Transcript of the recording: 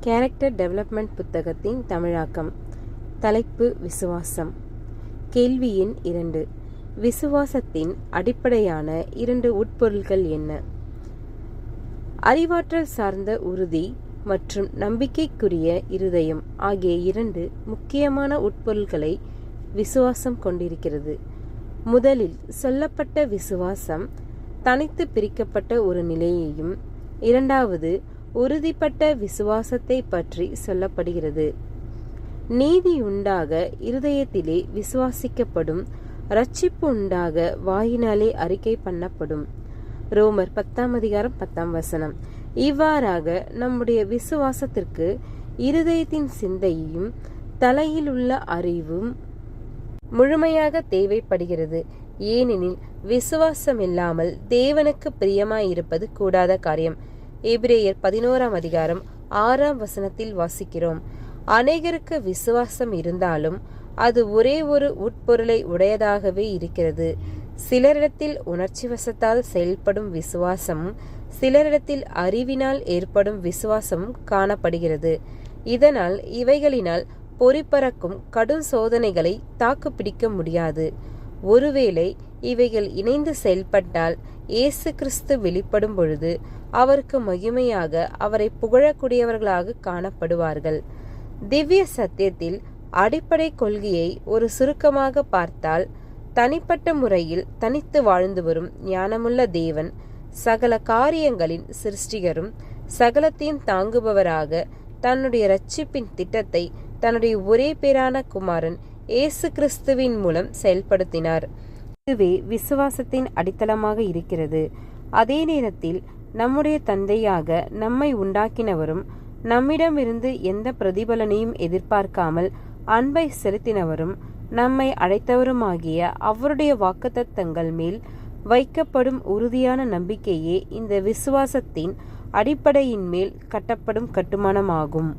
Character development புத்தகத்தின் தமிழாக்கம். தலைப்பு விசுவாசம். கேள்வி எண் இரண்டு. விசுவாசத்தின் அடிப்படையான இரண்டு உட்பொருள்கள் என்ன? அறிவாற்றல் சார்ந்த உறுதி மற்றும் நம்பிக்கைக்குரிய இருதயம் ஆகிய இரண்டு முக்கியமான உட்பொருள்களை விசுவாசம் கொண்டிருக்கிறது. முதலில் சொல்லப்பட்ட விசுவாசம் தனித்து பிரிக்கப்பட்ட ஒரு நிலையையும் இரண்டாவது உறுதிப்பட்ட விசுவாசத்தை பற்றி சொல்லப்படுகிறது. நீதி உண்டாக இருதயத்திலே விசுவாசிக்கப்படும் ரட்சிப்பு உண்டாக வாயினாலே அறிக்கை பண்ணப்படும். ரோமர் பத்தாம் அதிகாரம் பத்தாம் வசனம். இவ்வாறாக நம்முடைய விசுவாசத்திற்கு இருதயத்தின் சிந்தையும் தலையில் உள்ள அறிவும் முழுமையாக தேவைப்படுகிறது. ஏனெனில் விசுவாசம் இல்லாமல் தேவனுக்கு பிரியமாயிருப்பது கூடாத காரியம். எபிரேயர் பதினோராம் அதிகாரம் ஆறாம் வசனத்தில் வாசிக்கிறோம். அநேகருக்கு விசுவாசம் இருந்தாலும் அது ஒரே ஒரு உட்பொருளை உடையதாகவே இருக்கிறது. சிலரிடத்தில் உணர்ச்சி வசத்தால் செயல்படும் விசுவாசமும் சிலரிடத்தில் அறிவினால் ஏற்படும் விசுவாசமும் காணப்படுகிறது. இதனால் இவைகளினால் பொறிப்பறக்கும் கடும் சோதனைகளை தாக்குப்பிடிக்க முடியாது. ஒருவேளை இவைகள் இணைந்து செயல்பட்டால் இயேசு கிறிஸ்து வெளிப்படும் பொழுது அவருக்கு மகிமையாக அவரை புகழக்கூடியவர்களாக காணப்படுவார்கள். திவ்ய சத்தியத்தில் அடிப்படை கொள்கையை ஒரு சுருக்கமாக பார்த்தால் தனிப்பட்ட முறையில் தனித்து வாழ்ந்து வரும் ஞானமுள்ள தேவன் சகல காரியங்களின் சிருஷ்டிகரும் சகலத்தையும் தாங்குபவராக தன்னுடைய ரட்சிப்பின் திட்டத்தை தன்னுடைய ஒரே பேரான குமாரன் இயேசு கிறிஸ்துவின் மூலம் செயல்படுத்தினார். இதுவே விசுவாசத்தின் அடித்தளமாக இருக்கிறது. அதே நேரத்தில் நம்முடைய தந்தையாக நம்மை உண்டாக்கினவரும் நம்மிடமிருந்து எந்த பிரதிபலனையும் எதிர்பார்க்காமல் அன்பை செலுத்தினவரும் நம்மை அழைத்தவருமாகிய அவருடைய வாக்குத்தத்தங்கள் மேல் வைக்கப்படும் உறுதியான நம்பிக்கையே இந்த விசுவாசத்தின் அடிப்படையின் மேல் கட்டப்படும் கட்டுமானமாகும்.